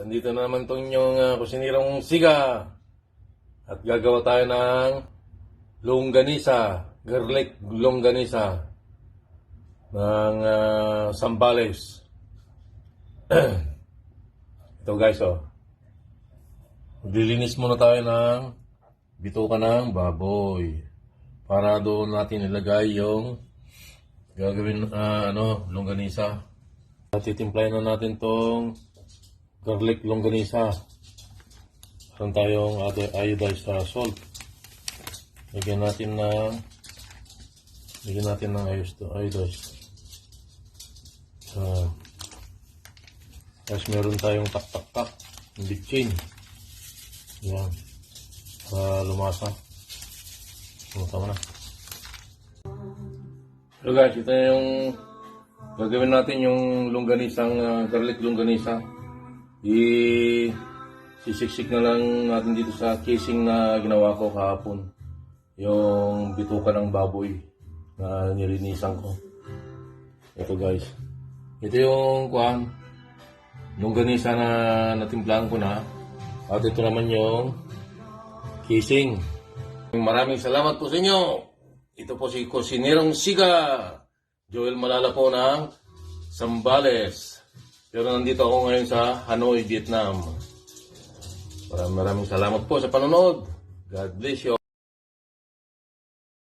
Andito na naman itong inyong uh, kusinirang siga. At gagawa tayo ng longganisa, garlic longganisa ng uh, sambales. Ito guys, oh. Maglilinis muna tayo ng bituka ng baboy. Para doon natin ilagay yung gagawin ah, ano, longganisa. Titimplayan na natin tong garlic longganisa. Meron tayong iodized uh, salt. Lagyan natin ng lagyan natin ng iodized. Ah. Tapos meron tayong tak-tak-tak. Yung bitchin. Yan. Para lumasa. Lumasa mo na. So guys, ito yung gagawin natin yung longganisang uh, garlic longganisa. I sisiksik na lang natin dito sa casing na ginawa ko kahapon. Yung bituka ng baboy na nilinisan ko. Ito guys. Ito yung kuhan. Longganisa na natimplahan ko na. At ito naman yung casing. Maraming salamat po sa inyo. Ito po si Kusinirong Siga. Joel Malala po ng Sambales. Pero nandito ako ngayon sa Hanoi, Vietnam. Maraming maraming salamat po sa panonood. God bless you.